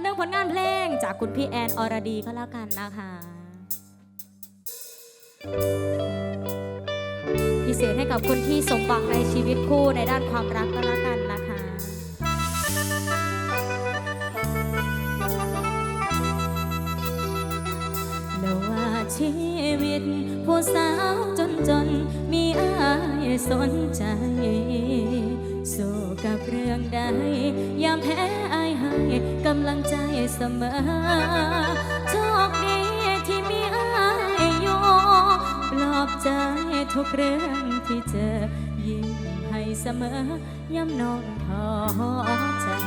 นหนึ่งผลงานเพลงจากคุณพี่แอนอรดีก็แล้วกันนะคะ พิเศษให้กับคนที่สมหวังในชีวิตคู่ในด้านความรักก็แล้วกันนะคะแล้วว่าชีวิต ผู้สาวจนจนมีอายสนใจ สู้กับเรื่องใดยามแพ้ กำลังใจเสมอ โชคดีที่มีอายอยู่ปลอบใจทุกเรื่องที่เจอ ยิ้มให้เสมอ ย้ำน้องท้อใจ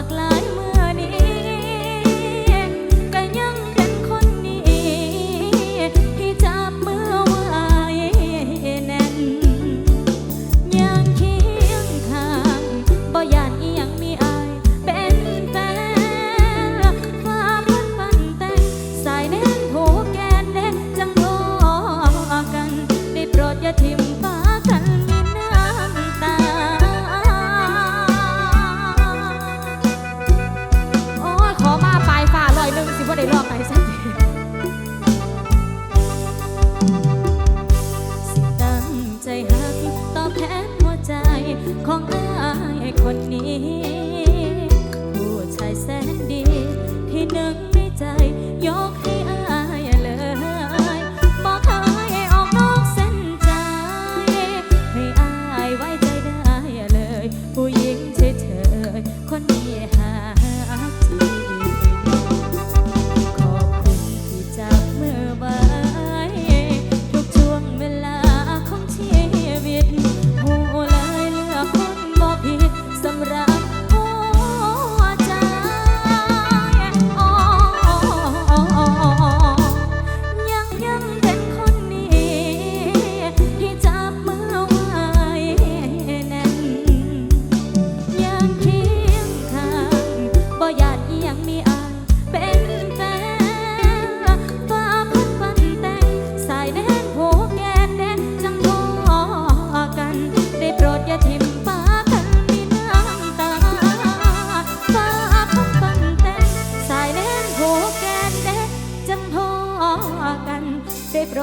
ากหลายเมื่อ 空爱。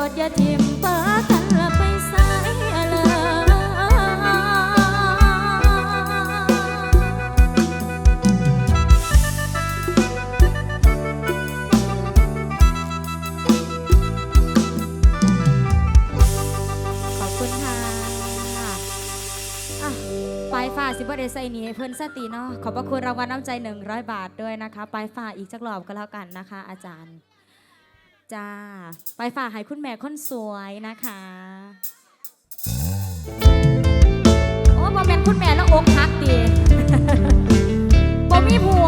ดอย่าทิมปากันละไปสายละขอบคุณค่ะอะปลายฝ่าสิบเดใส่หนีให้เพื่อนสตีเนาะขอบพระคุณรางวัลน้ำใจหนึ่งร้อยบาทด้วยนะคะปลายฝ่าอีกจักรอบก็แล้วกันนะคะ อาจารย์ จ้า ไปฝากให้คุณแม่คนสวยนะคะ โอ้บอแม่คุณแม่แล้วอกพักดีบอมีผัว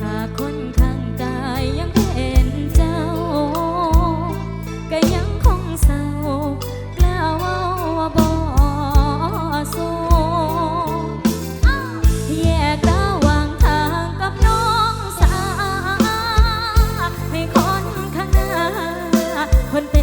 หากคนข้างกายยังเห็นเจ้า ก็ยังคงเศร้ากล่าวว่าโซแยกตาวางทางกับน้องสา ให้คนข้างหน้าคนเป็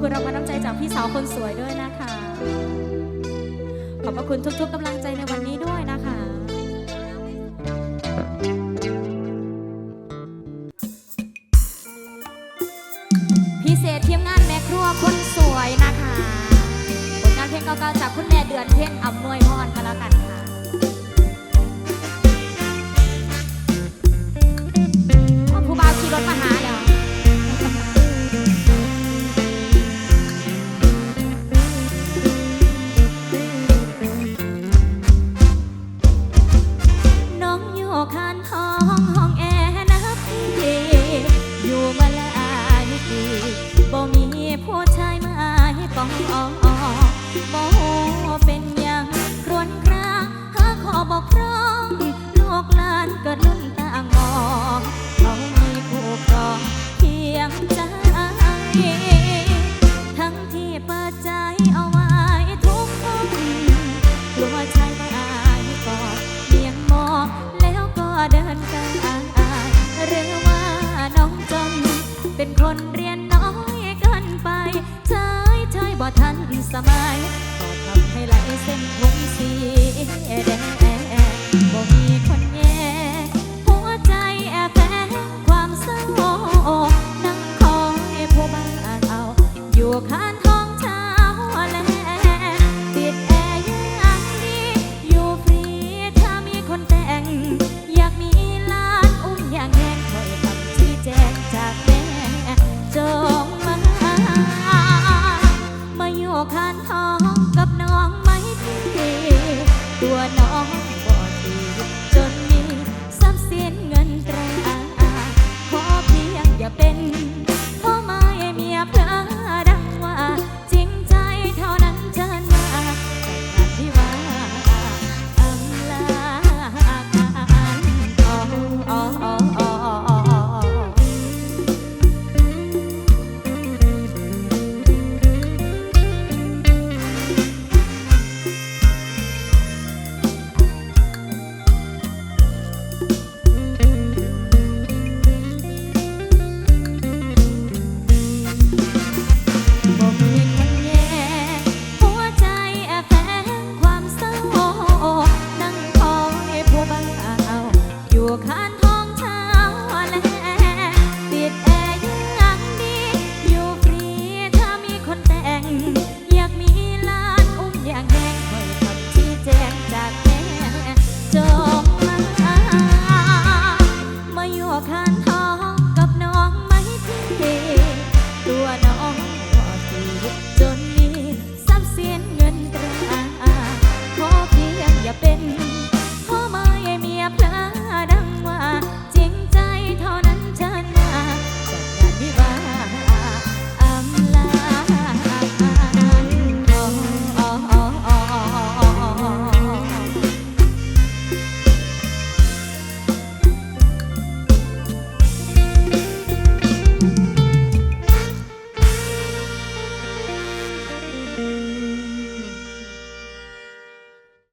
คุณรางวัลน้ำใจจากพี่สาวคนสวยด้วยนะคะ ขอบพระคุณทุกๆกำลังใจในวันนี้ด้วยนะคะพิเศษทีมงานแม่ครัวคนสวยนะคะผลงานเพลงเก่าๆจากคุณแม่เดือนเพ่ญอำนวยพรก็แล้วกันค่ะผู้บ่าวขี่รถมาหาแล้ว มัยก็ทำให้ไหลเส้นผมสีแดง